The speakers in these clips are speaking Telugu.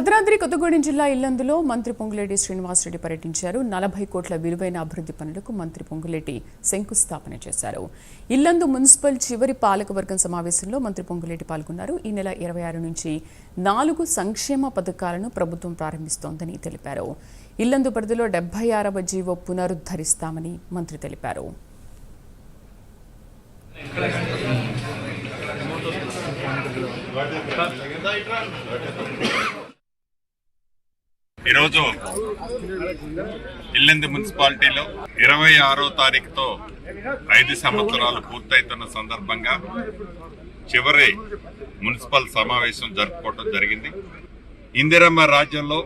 భద్రాద్రి కొత్తగూడెం జిల్లా ఇల్లందులో మంత్రి పొంగులేటి శ్రీనివాసరెడ్డి పర్యటించారు. నలభై కోట్ల విలువైన అభివృద్ధి పనులకు మంత్రి పొంగులేటి శంకుస్థాపన చేశారు. ఇల్లందు మున్సిపల్ చివరి పాలకవర్గం సమావేశంలో మంత్రి పొంగులేటి పాల్గొన్నారు. ఈ నెల ఇరవై ఆరు నుంచి నాలుగు సంక్షేమ పథకాలను ప్రభుత్వం ప్రారంభిస్తోందని తెలిపారు. ఇల్లందు పరిధిలో డెబ్బై ఆరవ జీవో పునరుద్ధరిస్తామని మంత్రి తెలిపారు. Hmm. ఈరోజు ఇల్లెందు మున్సిపాలిటీలో ఇరవై ఆరో తారీఖుతో ఐదు సంవత్సరాలు పూర్తయితున్న సందర్భంగా చివరి మున్సిపల్ సమావేశం జరుపుకోవడం జరిగింది. ఇందిరమ్మ రాజ్యంలో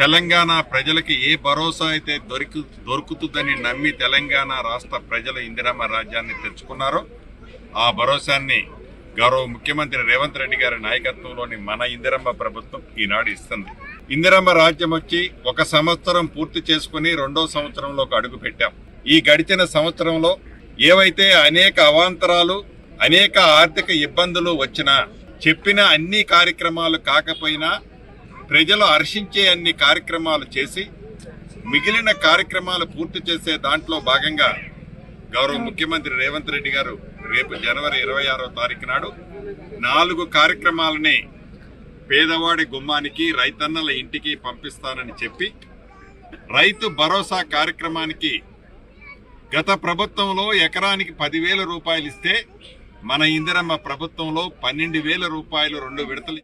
తెలంగాణ ప్రజలకి ఏ భరోసా అయితే దొరికి దొరుకుతుందని నమ్మి తెలంగాణ రాష్ట్ర ప్రజలు ఇందిరమ్మ రాజ్యాన్ని తెచ్చుకున్నారో ఆ భరోసాన్ని గౌరవ ముఖ్యమంత్రి రేవంత్ రెడ్డి గారి నాయకత్వంలోని మన ఇందిరమ్మ ప్రభుత్వం ఈనాడు ఇస్తుంది. ఇందిరమ్మ రాజ్యం వచ్చి ఒక సంవత్సరం పూర్తి చేసుకుని రెండో సంవత్సరంలోకి అడుగు పెట్టాం. ఈ గడిచిన సంవత్సరంలో ఏవైతే అనేక అవాంతరాలు అనేక ఆర్థిక ఇబ్బందులు వచ్చినా చెప్పిన అన్ని కార్యక్రమాలు కాకపోయినా ప్రజలు హర్షించే అన్ని కార్యక్రమాలు చేసి మిగిలిన కార్యక్రమాలు పూర్తి చేసే దాంట్లో భాగంగా గౌరవ ముఖ్యమంత్రి రేవంత్ రెడ్డి గారు రేపు జనవరి ఇరవై ఆరో తారీఖు నాడు నాలుగు కార్యక్రమాలని పేదవాడి గుమ్మానికి రైతన్నల ఇంటికి పంపిస్తానని చెప్పి రైతు భరోసా కార్యక్రమానికి గత ప్రభుత్వంలో ఎకరానికి పదివేల రూపాయలు ఇస్తే మన ఇందిరమ్మ ప్రభుత్వంలో పన్నెండు వేల రూపాయలు రెండు విడతలు